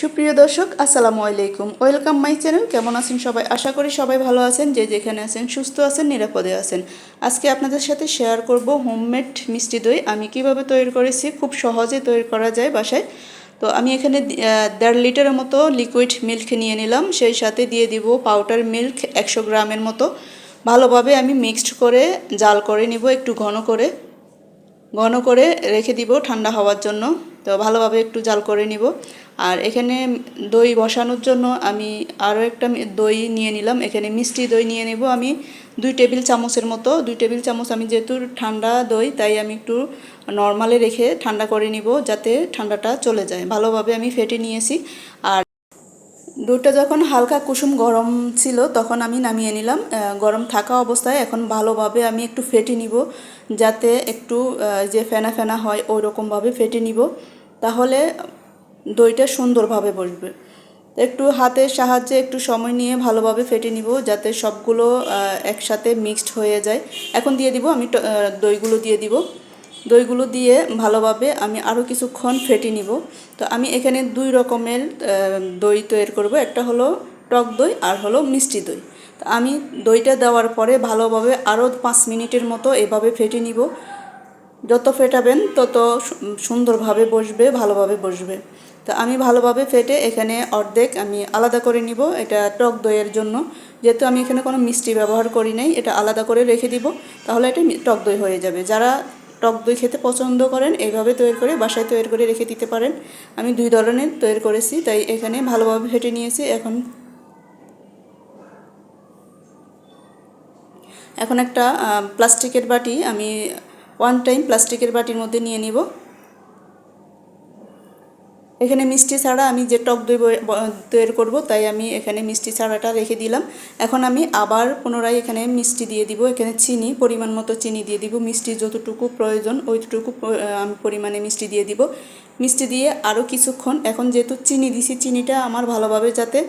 সুপ্রিয় দর্শক, আসসালামু আলাইকুম। ওয়েলকাম মাই চ্যানেল কেমন আছেন সবাই? আশা করি সবাই ভালো আছেন। যে যেখানে আছেন, সুস্থ আছেন, নিরাপদে আছেন। আজকে আপনাদের সাথে শেয়ার করব হোমমেড মিষ্টি দই। আমি কীভাবে তৈরি করেছি, খুব সহজে তৈরি করা যায় বাসায়। তো আমি এখানে দেড় লিটারের মতো লিকুইড মিল্ক নিয়ে নিলাম। সেই সাথে দিয়ে দিব পাউডার মিল্ক একশো গ্রামের মতো। ভালোভাবে আমি মিক্সড করে জাল করে নিব একটু ঘন করে। ঘন করে রেখে দিব ঠান্ডা হওয়ার জন্য। তো ভালোভাবে একটু জাল করে নিব। আর এখানে দই বসানোর জন্য আমি আরও একটা দই নিয়ে নিলাম। এখানে মিষ্টি দই নিয়ে নেব আমি। দুই টেবিল চামচের মতো। দুই টেবিল চামচ আমি যেহেতু ঠান্ডা দই, তাই আমি একটু নর্মালে রেখে ঠান্ডা করে নিব যাতে ঠান্ডাটা চলে যায়। ভালোভাবে আমি ফেটে নিয়েছি। আর দুধটা যখন হালকা কুসুম গরম ছিল, তখন আমি নামিয়ে নিলাম। গরম থাকা অবস্থায় এখন ভালোভাবে আমি একটু ফেটে নিব যাতে একটু যে ফেনা ফেনা হয় ওই রকমভাবে ফেটে নিব। তাহলে দইটা সুন্দরভাবে বসবে। একটু হাতের সাহায্যে একটু সময় নিয়ে ভালোভাবে ফেটে নিব যাতে সবগুলো একসাথে মিক্সড হয়ে যায়। এখন দিয়ে দিব আমি দইগুলো দিয়ে দিব। দইগুলো দিয়ে ভালোভাবে আমি আরও কিছুক্ষণ ফেটে নিব। তো আমি এখানে দুই রকমের দই তৈরি করব। একটা হলো টক দই, আর হলো মিষ্টি দই। তো আমি দইটা দেওয়ার পরে ভালোভাবে আরও পাঁচ মিনিটের মতো এভাবে ফেটে নিব। যত ফেটাবেন, তত সুন্দরভাবে বসবে, ভালোভাবে বসবে। তো আমি ভালোভাবে ফেটে এখানে অর্ধেক আমি আলাদা করে নিব, এটা টক দইয়ের জন্য। যেহেতু আমি এখানে কোনো মিষ্টি ব্যবহার করি নাই, এটা আলাদা করে রেখে দিব, তাহলে এটা টক দই হয়ে যাবে। যারা টক দই খেতে পছন্দ করেন, এইভাবে তৈরি করে, বাসায় তৈরি করে রেখে দিতে পারেন। আমি দুই ধরনের তৈরি করেছি, তাই এখানে ভালোভাবে ফেটে নিয়েছি, এখন এখন একটা প্লাস্টিকের বাটি আমি ওয়ান টাইম প্লাস্টিকের বাটির মধ্যে নিয়ে নিব। এখানে মিষ্টি ছাড়া আমি যে টক দই তৈরি করব, তাই আমি এখানে মিষ্টি ছাড়াটা রেখে দিলাম। এখন আমি আবার পুনরায় এখানে মিষ্টি দিয়ে দিব, এখানে চিনি, পরিমাণ মতো চিনি দিয়ে দিব। মিষ্টি যতটুকু প্রয়োজন, ওইটুকু আমি পরিমাণে মিষ্টি দিয়ে দিব। মিষ্টি দিয়ে আরও কিছুক্ষণ, এখন যেহেতু চিনি দিছি, চিনিটা আমার ভালোভাবে যাতে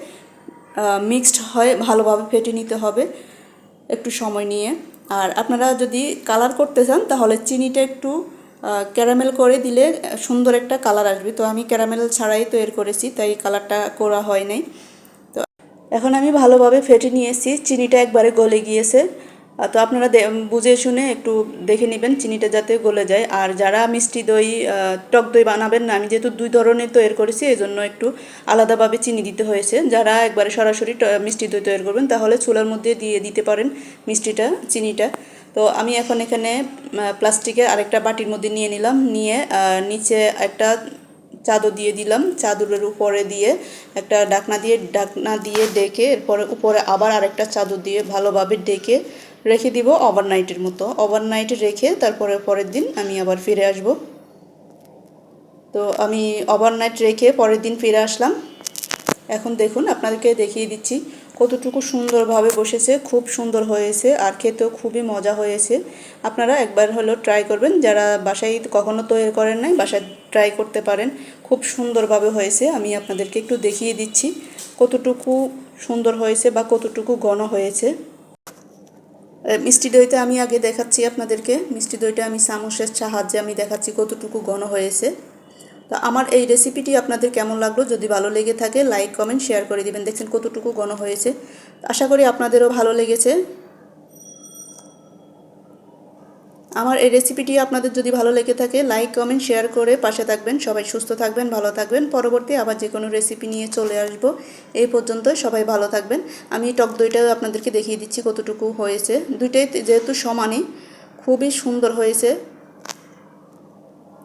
মিক্সড হয়, ভালোভাবে ফেটে নিতে হবে, একটু সময় নিয়ে। আর আপনারা যদি কালার করতে চান, তাহলে চিনিটা একটু ক্যারামেল করে দিলে সুন্দর একটা কালার আসবে। তো আমি ক্যারামেল ছাড়াই তৈরি করেছি, তাই কালারটা করা হয় নাই। তো এখন আমি ভালোভাবে ফেটে নিয়েছি। চিনিটা একবারে গলে গিয়েছে। তো আপনারা বুঝে শুনে একটু দেখে নেবেন চিনিটা যাতে গলে যায়। আর যারা মিষ্টি দই টক দই বানাবেন না, আমি যেহেতু দুই ধরনের তৈরি করেছি এই জন্য একটু আলাদাভাবে চিনি দিতে হয়েছে। যারা একবারে সরাসরি মিষ্টি দই তৈরি করবেন, তাহলে চুলার মধ্যে দিয়ে দিতে পারেন মিষ্টিটা, চিনিটা। তো আমি এখন এখানে প্লাস্টিকের আরেকটা বাটির মধ্যে নিয়ে নিলাম, নিয়ে নিচে একটা চাদর দিয়ে দিলাম। চাদরের উপরে দিয়ে একটা ডাকনা দিয়ে ডাকনা দিয়ে ডেকে, এরপরে উপরে আবার আরেকটা চাদর দিয়ে ভালোভাবে ডেকে রেখে দিব ওভারনাইটের মতো। ওভারনাইটে রেখে তারপরে পরের দিন আমি আবার ফিরে আসব। তো আমি ওভারনাইট রেখে পরের দিন ফিরে আসলাম। এখন দেখুন আপনাদেরকে দেখিয়ে দিচ্ছি কতটুকু সুন্দরভাবে বসেছে, খুব সুন্দর হয়েছে আর খেতেও খুবই মজা হয়েছে। আপনারা একবার হলো ট্রাই করবেন। যারা বাসায় কখনো তৈরি করেন নাই, বাসায় ট্রাই করতে পারেন। খুব সুন্দরভাবে হয়েছে। আমি আপনাদেরকে একটু দেখিয়ে দিচ্ছি কতটুকু সুন্দর হয়েছে বা কতটুকু ঘন হয়েছে। মিষ্টি দইটা আমি আগে দেখাচ্ছি আপনাদেরকে। মিষ্টি দইটা আমি চামচের সাহায্যে আমি দেখাচ্ছি কতটুকু ঘন হয়েছে। তো আমার এই রেসিপিটি আপনাদের কেমন লাগল? যদি ভালো লেগে থাকে লাইক কমেন্ট শেয়ার করে দিবেন। দেখছেন কতটুকু ঘন হয়েছে। আশা করি আপনাদেরও ভালো লেগেছে। আমার এই রেসিপিটি আপনাদের যদি ভালো লেগে থাকে লাইক কমেন্ট শেয়ার করে পাশে থাকবেন। সবাই সুস্থ থাকবেন, ভালো থাকবেন। পরবর্তী আবার যে কোনো রেসিপি নিয়ে চলে আসব। এই পর্যন্ত সবাই ভালো থাকবেন। আমি টক দইটাও আপনাদেরকে দেখিয়ে দিচ্ছি কতটুকু হয়েছে। দুইটাই যেহেতু সমানই, খুবই সুন্দর হয়েছে।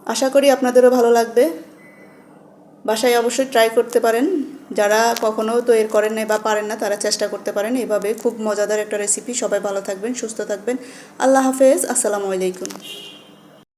আশা করি আপনাদেরও ভালো লাগবে। বাসায় অবশ্যই ট্রাই করতে পারেন। যারা কখনো তৈরি করেন না বা পারেন না, তারা চেষ্টা করতে পারেন। এভাবে খুব মজাদার একটা রেসিপি সবাই ভালো থাকবেন, সুস্থ থাকবেন। আল্লাহ হাফেজ। আসসালামু আলাইকুম।